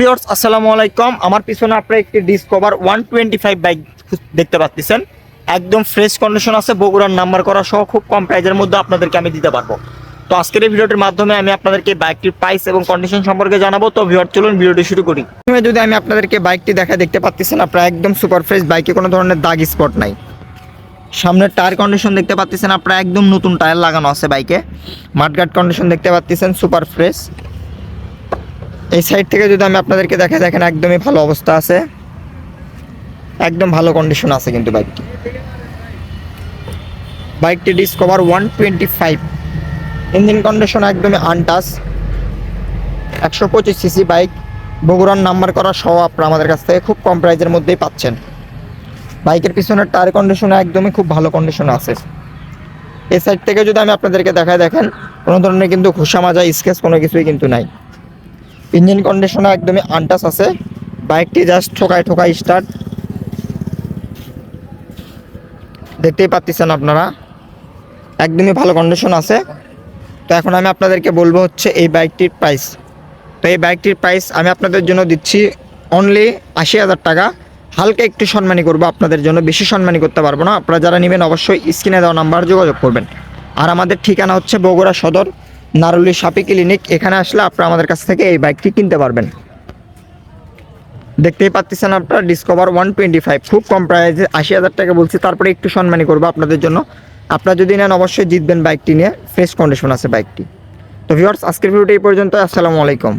Viewers আসসালামু আলাইকুম। আমার পিছনে আপনারা একটি Discover one twenty five bike দেখতে পাচ্ছেন। একদম ফ্রেশ কন্ডিশন আছে, বগুড়ার নাম্বার করা সহ খুব কম প্রাইজের মধ্যে আপনাদেরকে আমি দিতে পারব। তো আজকের এই ভিডিওটির মাধ্যমে আমি আপনাদেরকে বাইকটির প্রাইস এবং কন্ডিশন সম্পর্কে জানাব। তো ভিউয়ার চলুন ভিডিওটি শুরু করি। প্রথমে যদি আমি আপনাদেরকে বাইকটি দেখা দেখতে পাচ্ছেন, আপনারা একদম সুপার ফ্রেশ বাইকে কোনো ধরনের দাগ স্পট নাই। সামনের টায়ার কন্ডিশন দেখতে পাচ্ছেন, আপনারা একদম নতুন টায়ার লাগানো আছে বাইকে মাঠগার্ড কন্ডিশন দেখতে পাচ্ছেন সুপার ফ্রেশ এই সাইড থেকে যদি আমি আপনাদেরকে দেখে দেখেন একদমই ভালো অবস্থা আছে। একদম ভালো কন্ডিশন আছে কিন্তু বাইকটি বাইকটি Discover one twenty five engine condition একদমই আনটাস একশো পঁচিশ সিসি বাইক বগুড়ার নাম্বার করা সহ আপনারা আমাদের কাছ থেকে খুব কম প্রাইজের মধ্যেই পাচ্ছেন। বাইকের পিছনের টায়ার কন্ডিশন একদমই খুব ভালো কন্ডিশন আছে। এই সাইড থেকে যদি আমি আপনাদেরকে দেখায় দেখেন, কোনো ধরনের কিন্তু ঘুষা মাজা স্কেচ কোনো কিছুই কিন্তু নাই। ইঞ্জিন কন্ডিশনে একদমই আনটাস আছে। বাইকটি জাস্ট ঠোকায় ঠোকায় স্টার্ট দেখতেই পাচ্ছেন আপনারা। একদমই ভালো কন্ডিশন আছে। তো এখন আমি আপনাদেরকে বলব হচ্ছে এই বাইকটির প্রাইস তো এই বাইকটির প্রাইস আমি আপনাদের জন্য দিচ্ছি অনলি আশি হাজার টাকা। হালকা একটু সম্মানী করব আপনাদের জন্য। বেশি সম্মানী করতে পারব না। আপনারা যারা নেবেন অবশ্যই স্ক্রিনে দেওয়া নাম্বার যোগাযোগ করবেন। আর আমাদের ঠিকানা হচ্ছে বগুড়া সদর। নারুলি সাপি ক্লিনিক, এখানে আসলে আপনারা আমাদের কাছ থেকে এই বাইকটি কিনতে পারবেন। দেখতেই পাচ্ছেন আপনারা ডিসকভার ওয়ান টোয়েন্টি ফাইভ খুব কম প্রাইসে আশি হাজার টাকা বলছি, তারপরে একটু সম্মানী করব আপনাদের জন্য। আপনারা যদি নেন, অবশ্যই জিতবেন বাইকটি নিয়ে ফ্রেশ কন্ডিশন আছে বাইকটি। তো ভিউয়ার্স আজকের ভিডিওটি এই পর্যন্ত আসসালামু আলাইকুম।